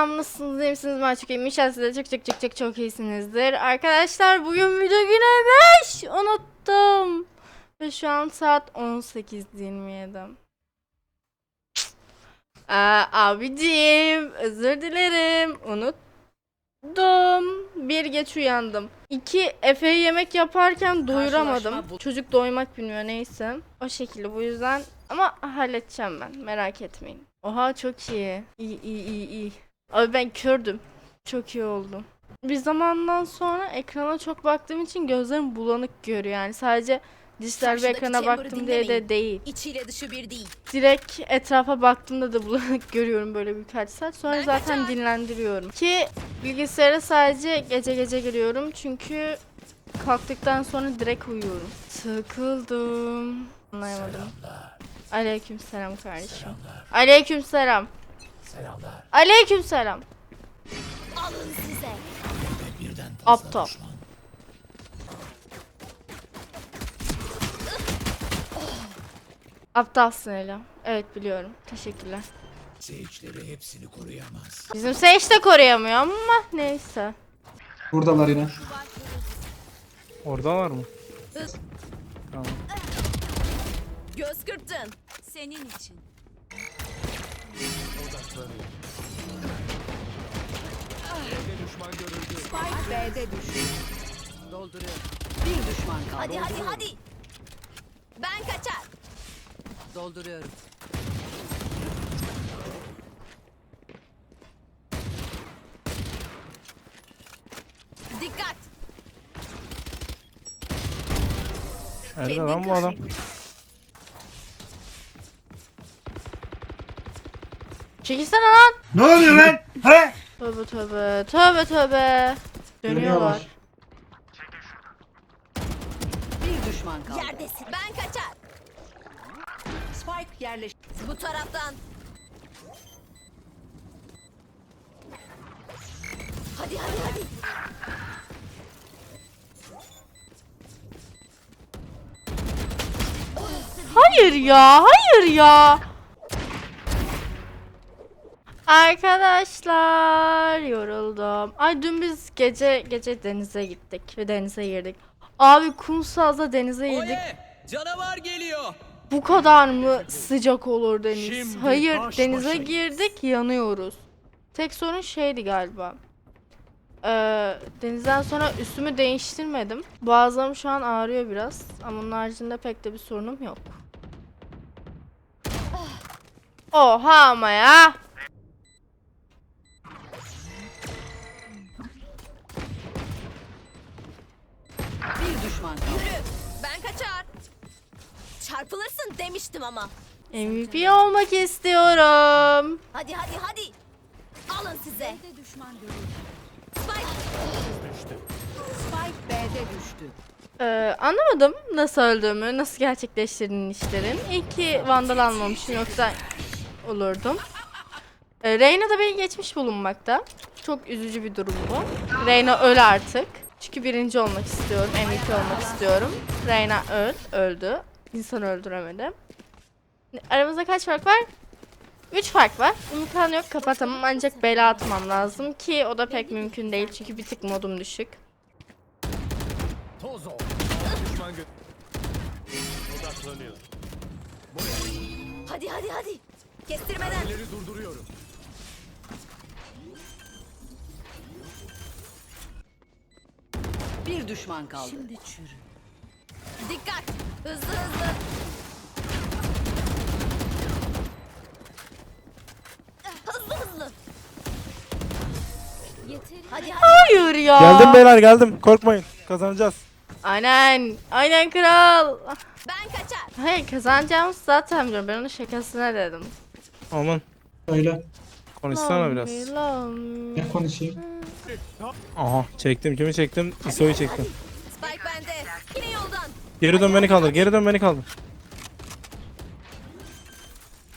Selam nasılsınız iyi misiniz? Ben çok iyiyim. İnşallah siz de çok çok çok çok çok iyisinizdir. Arkadaşlar bugün video güne 5 unuttum. Ve şu an saat 18.27 Aa, Abicim özür dilerim. Unuttum. Bir geç uyandım. İki Efe'ye yemek yaparken doyuramadım. Çocuk doymak bilmiyor neyse. O şekilde bu yüzden. Ama halledeceğim ben merak etmeyin. Oha çok iyi. İyi iyi iyi iyi Abi ben kördüm çok iyi oldu bir zamandan sonra ekrana çok baktığım için gözlerim bulanık görüyor yani sadece dijital bir Karşıdaki ekrana chamber'ı baktım diye de dinlemeyin. değil. İçiyle dışı bir değil. Direkt etrafa baktığımda da bulanık görüyorum böyle birkaç saat. Sonra Ben zaten kaçar. dinlendiriyorum. Ki bilgisayara sadece gece gece giriyorum. Çünkü kalktıktan sonra direkt uyuyorum. Sıkıldım. Anlayamadım. Aleyküm selam kardeşim. Aleyküm selam. Aleyküm selam. Alın size. Aptal. Aptalsın Ela. Evet biliyorum. Teşekkürler. Seyircileri hepsini koruyamaz. Bizim Sage de koruyamıyor ama neyse. Buradalar yine. Orada var mı? Tamam. Göz kırptın. Senin için. Spike B'de düştü. Dolduruyor. Bir düşman kaldı. Hadi hadi hadi. Ben kaçar. Dolduruyorum. Dikkat. Nerede lan bu adam? Çekilsene lan. Ne oluyor lan? He? Tövbe tövbe. Tövbe tövbe. Dönüyorlar. Dönüyorlar. Bir düşman kaldı. Yerdesin. Ben kaçar. Spike yerleş. Bu taraftan. Hadi hadi hadi. Hayır ya. Hayır ya. Arkadaşlar yoruldum. Ay dün biz gece gece denize gittik ve denize girdik. Abi kumsalda denize girdik. Oye! Canavar geliyor. Bu kadar mı sıcak olur deniz? Şimdi Hayır, baş denize başayız. girdik, yanıyoruz. Tek sorun şeydi galiba. Ee, denizden sonra üstümü değiştirmedim. Boğazlarım şu an ağrıyor biraz. Ama onun haricinde pek de bir sorunum yok. Oha ama ya. Düşman kaldı. Yürü. Ben kaçar. Çarpılırsın demiştim ama. MVP olmak istiyorum. Hadi hadi hadi. Alın size. düşman Spike. Spike B'de düştü. Ee, anlamadım nasıl öldüğümü, nasıl gerçekleştirdiğin işlerin. İyi ki Vandal almamışım yoksa olurdum. Ee, Reyna da beni geçmiş bulunmakta. Çok üzücü bir durum bu. Reyna öl artık. Çünkü birinci olmak istiyorum, MVP olmak istiyorum. Reyna öl, öldü. İnsan öldüremedi. Aramızda kaç fark var? 3 fark var. İmkan yok kapatamam ancak bela atmam lazım ki o da pek mümkün değil çünkü bir tık modum düşük. Hadi hadi hadi. Kestirmeden. Durduruyorum. Bir düşman kaldı. Şimdi Dikkat. Hızlı hızlı. Hızlı hızlı. Hadi hadi. Hayır ya. Geldim beyler geldim. Korkmayın. Kazanacağız. Aynen. Aynen kral. Ben kaçar. Hayır kazanacağımız zaten biliyorum. Ben onun şakasına dedim. Aman Öyle. konuşsana biraz. Love me, love me. Ne konuşayım? Aha çektim kimi çektim? ISO'yu çektim. Spike bende. Yine yoldan. Geri dön beni kaldır. Geri dön beni kaldır.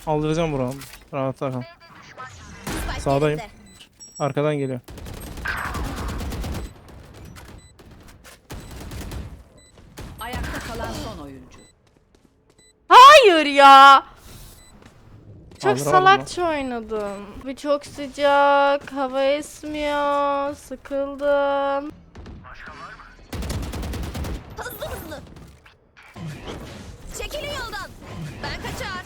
Aldıracağım buramı. Rahatla kal. Spike Sağdayım. Arkadan geliyor. ayakta kalan son oyuncu. Hayır ya. Çok salakça oynadım. Bir çok sıcak, hava esmiyor, sıkıldım. Hızlı hızlı. Çekilin yoldan. Ben kaçar.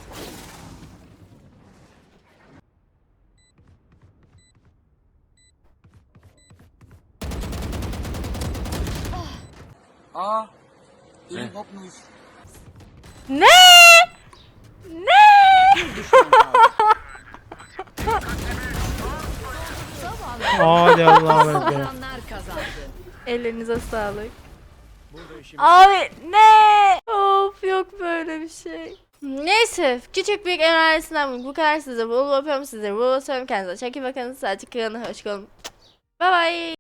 Ne? Ne? Hadi Allah'a emanet. Ellerinize sağlık. Abi ne? Of yok böyle bir şey. Neyse küçük büyük önerisinden bu kadar size. Bol bol öpüyorum size. Bol bol öpüyorum kendinize. Çok iyi bakın. Sadece kanalına hoş kalın. Bye bye.